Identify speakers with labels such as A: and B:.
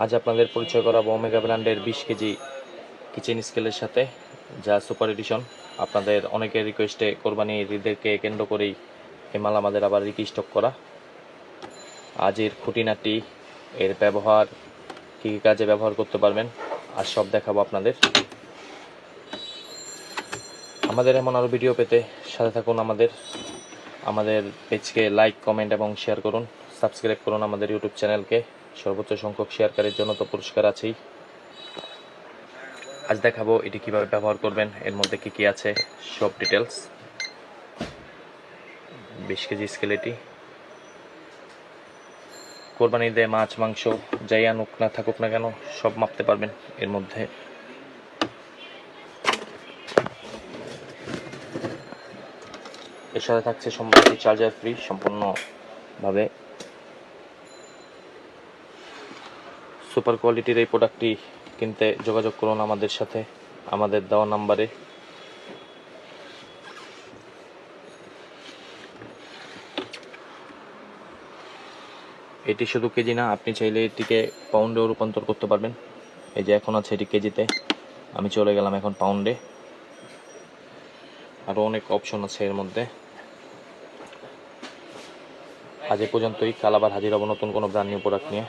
A: আজ আপনাদের পরিচয় করাবো ওমেগা ব্র্যান্ডের বিশ কেজি কিচেন স্কেলের সাথে, যা সুপার এডিশন আপনাদের অনেকের রিকোয়েস্টে কোরবানি ঈদেরকে কেন্দ্র করেই এই মাল আমাদের আবার রিস্টক করা। আজ এর খুঁটিনাটি, এর ব্যবহার, কী কী কাজে ব্যবহার করতে পারবেন, আর সব দেখাবো আপনাদের। আমাদের এমন আরও ভিডিও পেতে সাথে থাকুন আমাদের। আমাদের পেজকে লাইক কমেন্ট এবং শেয়ার করুন। সাবস্ক্রাইব করুন আমাদের ইউটিউব চ্যানেলকে। সর্বোচ্চ সংখ্যক শেয়ারকারীর জন্য তো পুরস্কার আছেই। আজ দেখাবো এটি কীভাবে ব্যবহার করবেন, এর মধ্যে কি কি আছে, সব ডিটেলস বিশ কেজি স্কেলেটি কোরবানি দেয় মাছ, মাংস, যাই আনুক না থাকুক না কেন, সব মাপতে পারবেন এর মধ্যে। এর সাথে থাকছে সম্পূর্ণ চার্জার ফ্রি সম্পূর্ণভাবে। সুপার কোয়ালিটির এই প্রোডাক্টটি কিনতে যোগাযোগ করুন আমাদের সাথে, আমাদের দেওয়া নাম্বারে। এটি শুধু কেজি না, আপনি চাইলে এটিকে পাউন্ডেও রূপান্তর করতে পারবেন। এই যে এখন আছে এটি কেজিতে। আমি চলে গেলাম এখন পাউন্ডে আরও অনেক অপশন আছে এর মধ্যে। আজ এ পর্যন্তই। কাল আবার হাজির হব নতুন কোনো ব্র্যান্ড নিউ প্রোডাক্ট নিয়ে।